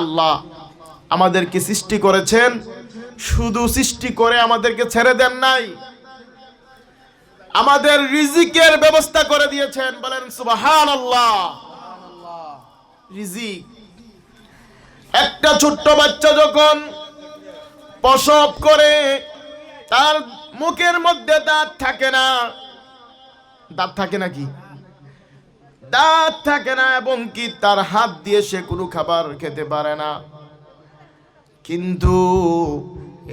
আল্লাহ আমাদেরকে সৃষ্টি করেছেন, শুধু সৃষ্টি করে আমাদেরকে ছেড়ে দেন নাই। আমাদের রিজিকের ব্যবস্থা করে দিয়েছেন, বলেন সুবাহান আল্লাহ রিজিক। একটা ছোট্ট বাচ্চা যখন প্রসব করে, তার মুখের মধ্যে দাঁত থাকে না। দাঁত থাকে নাকি? দাঁত থাকে না এবং কি তার হাত দিয়ে সে কোনো খাবার খেতে পারে না। কিন্তু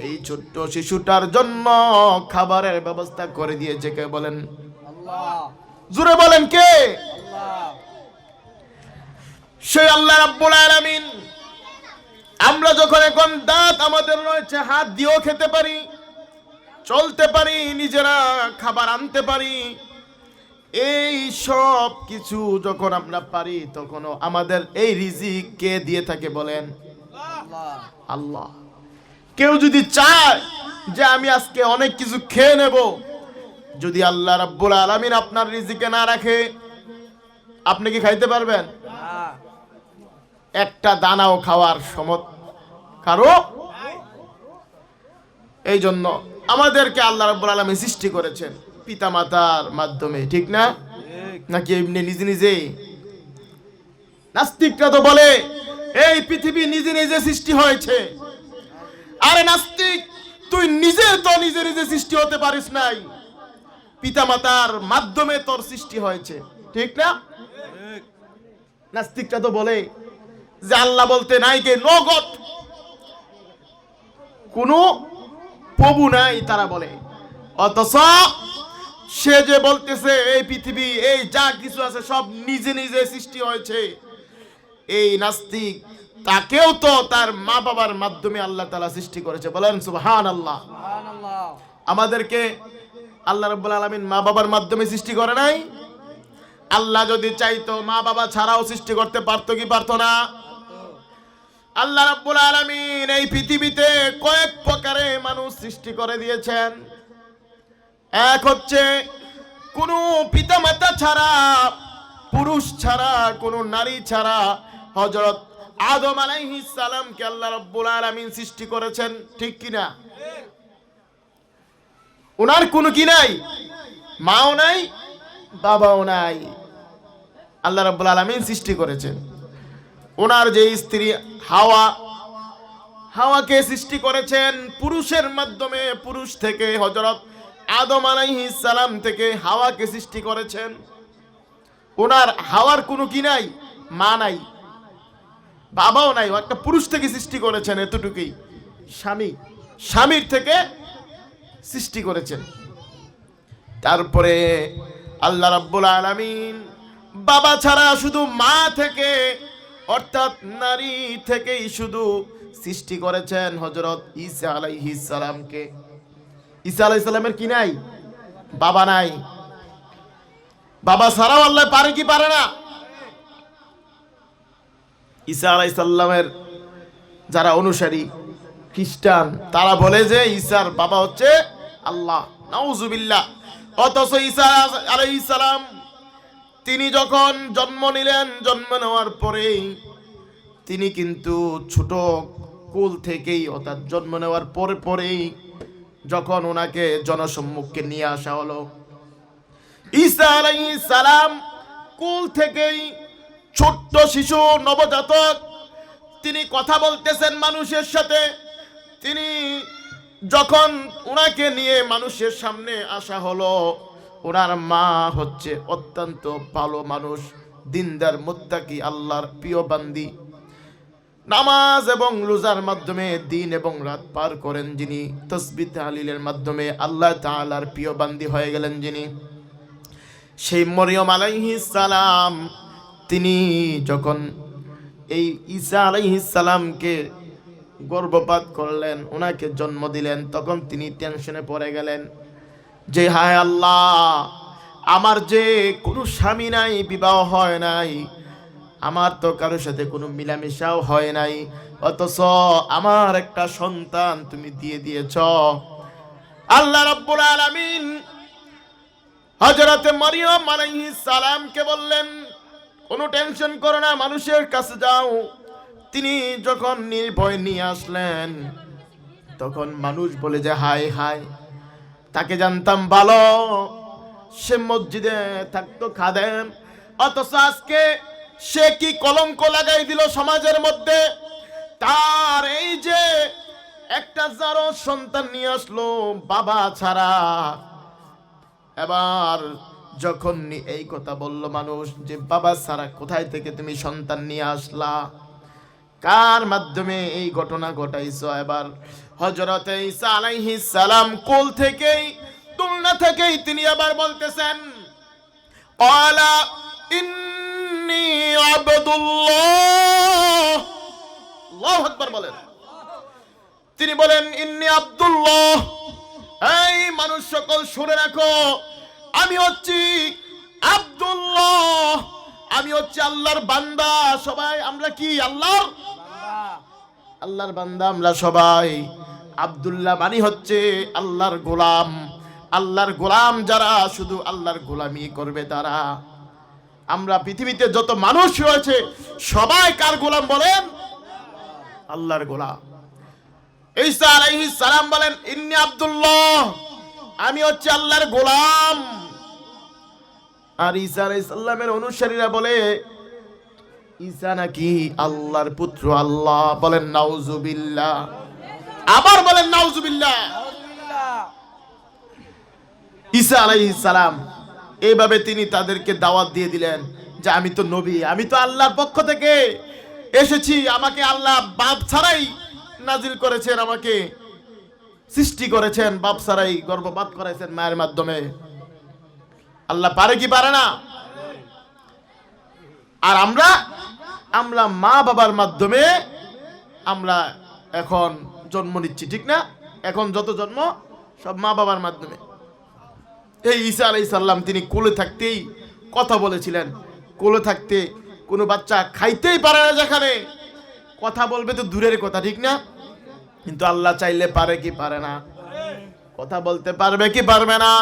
এই ছোট্ট শিশুটার জন্য খাবারের ব্যবস্থা করে দিয়েছে কে বলেন? জুড়ে বলেন কে? সে আল্লাহ রাব্বুল আলামিন। আমরা যখন এখন দাঁত আমাদের রয়েছে হাত দিয়েও খেতে পারি চলতে পারি নিজেরা খাবার আনতে পারি এই সব কিছু যখন আমরা পারি তখনও আমাদের এই রিজিক কে দিয়ে থাকে বলেন? আল্লাহ। কেউ যদি চায় যে আমি আজকে অনেক কিছু খেয়ে নেব যদি আল্লাহ রাব্বুল আলামিন আপনার রিজিকে না রাখে আপনি কি খাইতে পারবেন? একটা দানাও খাওয়ার সমত কারও? এই জন্য আমাদেরকে আল্লাহ রাব্বুল আলামিন সৃষ্টি করেছেন। পিতামাতার মাধ্যমে, ঠিক না? নাকি এমনি নিজে নিজেই নাস্তিকরা তো বলে, এই পৃথিবী নিজে নিজে সৃষ্টি হয়েছে। আরে নাস্তিক, তুই নিজে তো নিজে নিজে সৃষ্টি হতে পারিস নাই। পিতামাতার মাধ্যমে তোর সৃষ্টি হয়েছে, ঠিক না? নাস্তিকরা তো বলে যে আল্লাহ বলতে নাই কে নগদ। কোনো প্রভু নাই, তারা বলে। অথচ সে যে বলতেছে এই পৃথিবী এই যা কিছু আছে সব নিজে নিজে সৃষ্টি হয়েছে। এই নাস্তিক তাকেও তো তার মা বাবার মাধ্যমে আল্লাহ তালা সৃষ্টি করেছে। বলেন সুবহান আল্লাহ আমাদেরকে আল্লাহ রব্বুল আলমিন মা বাবার মাধ্যমে সৃষ্টি করে নাই? আল্লাহ যদি চাইতো মা বাবা ছাড়াও সৃষ্টি করতে পারতো কি পারতো না? আল্লাহ রাব্বুল আলামিন এই পৃথিবীতে কয়েক প্রকারে মানুষ সৃষ্টি করে দিয়েছেন। এক হচ্ছে, কোন পিতামাতা ছাড়া, পুরুষ ছাড়া, কোন নারী ছাড়া হযরত আদম আলাইহিস আল্লাহ রাব্বুল আলামিন সৃষ্টি করেছেন, ঠিক কি না ওনার কোনো কি নাই? মাও নাই, বাবাও নাই। আল্লাহ রাব্বুল আলামিন সৃষ্টি করেছেন। ওনার যে স্ত্রী হাওয়া, হাওয়াকে সৃষ্টি করেছেন, পুরুষের মাধ্যমে পুরুষ থেকে হজরত আদম সালাম থেকে হাওয়াকে সৃষ্টি করেছেন। ওনার হাওয়ার কোনো কি নাই? মা নাই, বাবাও নাই একটা পুরুষ থেকে সৃষ্টি করেছেন এতটুকুই। স্বামী, স্বামীর থেকে সৃষ্টি করেছেন। তারপরে আল্লাহ রাব্বুল আলামিন বাবা ছাড়া শুধু মা থেকে, অর্থাৎ নারী থেকেই শুধু সৃষ্টি করেছেন হজরত ঈসা আলাইহিস সালামকে। ঈসা আলাইহিস সালামের কি নাই? বাবা নাই। বাবা ছাড়াও আল্লাহ পারে কি পারে না? ঈসা আলাইহিস সালামের যারা অনুসারী, খ্রিস্টান, তারা বলে যে ঈসার বাবা হচ্ছে আল্লাহ। নাউজুবিল্লাহ। অথচ ঈসা আলাইহিস সালাম, তিনি যখন জন্ম নিলেন, জন্ম নেওয়ার পরেই তিনি কিন্তু ছোট কুল থেকেই, অর্থাৎ জন্ম নেওয়ার পরে পরেই যখন ওনাকে জনসম্মুখে নিয়ে আসা হলো, ঈসা আলাইহিস সালাম কুল থেকেই ছোট্ট শিশু, নবজাতক, তিনি কথা বলতেছেন মানুষের সাথে। তিনি যখন ওনাকে নিয়ে মানুষের সামনে আসা হলো, ওনার মা হচ্ছে অত্যন্ত ভালো মানুষ, দিনদার, মুত্তাকি, আল্লাহর প্রিয় বান্দি। নামাজ এবং রোজার মাধ্যমে দিন এবং রাত পার করেন যিনি। তসবি তাহলিলের মাধ্যমে আল্লাহ তাআলার প্রিয় বান্দি হয়ে গেলেন যিনি। সেই মরিয়ম আলাইহিস সালাম, তিনি যখন এই ঈসা আলাইহিস সালামকে গর্ভপাত করলেন, ওনাকে জন্ম দিলেন, তখন তিনি টেনশনে পড়ে গেলেন যে, হায় আল্লাহ, আমার যে কোনো স্বামী নাই, বিবাহ হয় নাই আমার তো কারোর সাথে কোনো মিলামেশাও হয় নাই। অথচ আমার একটা সন্তান তুমি দিয়ে দিয়েছ। আল্লাহ রাব্বুল আলামিন হযরতে মারিয়াম আলাইহিস সালামকে বললেন, কোনো টেনশন করো না, মানুষের কাছে যাও। তিনি যখন নির্ভয় নিয়ে আসলেন, তখন মানুষ বলে যে হাই হাই তাকে জানতাম ভালো। সে মসজিদে থাকতো খাদেম। অথচ আজকে সে কি কলঙ্ক লাগাই দিল সমাজের মধ্যে? তার এই যে একটা যারো সন্তান নিয়ে আসলো বাবা ছাড়া। এবার যখন এই কথা বলল মানুষ যে, বাবা ছাড়া কোথায় থেকে তুমি সন্তান নিয়ে আসলা? কার মাধ্যমে এই ঘটনা ঘটাইছো? এবার হজরত ঈসা আলাইহিস সালাম কোল থেকেই তুলনা থেকেই তিনি আবার বলতেছেন ইন্নী তিনি বলেন, ইন্নি আব্দুল্লাহ। এই মানুষ সকল শুনে রাখো, আমি হচ্ছি আব্দুল্লাহ। আমি হচ্ছে আল্লাহর বান্দা। সবাই, আমরা কি, আল্লাহর? আল্লাহর বান্দা আমরা সবাই। আব্দুল্লাহ মানে হচ্ছে আল্লাহর গোলাম। আল্লাহর গোলাম যারা, শুধু আল্লাহর গোলামি করবে তারা। আমরা পৃথিবীতে যত মানুষ রয়েছে, সবাই কার গোলাম বলেন? আল্লাহর গোলাম। ঈসা আলাইহিস সালাম বলেন, ইন্নি আব্দুল্লাহ, আমি হচ্ছে আল্লাহর গোলাম। আর ঈসা আলাইহিস সালামের অনুসারীরা বলে, ঈসা নাকি আল্লাহর পুত্র আল্লাহ? বলেন, নাউজুবিল্লাহ। আবার বলেন, নাউজুবিল্লাহ। ঈসা আলাইহিস সালাম এইভাবে তিনি তাদেরকে দাওয়াত দিয়ে দিলেন যে আমি তো নবী, আমি তো আল্লাহর পক্ষ থেকে এসেছি, আমাকে আল্লাহ বাপ ছাড়াই নাজিল করেছেন, আমাকে সৃষ্টি করেছেন, বাপ ছাড়াই গর্ভপাত করেছেন মায়ের মাধ্যমে। আল্লাহ পারে কি পারে না? আর আমরা আমরা মা বাবার মাধ্যমে আমরা এখন জন্ম নিচ্ছি, ঠিক না? এখন যত জন্ম, সব মা বাবার মাধ্যমে। এই ঈসা আলাই সাল্লাম তিনি কোলে থাকতেই কথা বলেছিলেন। কোলে থাকতে কোনো বাচ্চা খাইতেই পারে না যেখানে। কথা বলবে তো দূরের কথা, ঠিক না? কিন্তু আল্লাহ চাইলে পারে কি পারে না? কথা বলতে পারবে কি পারবে না?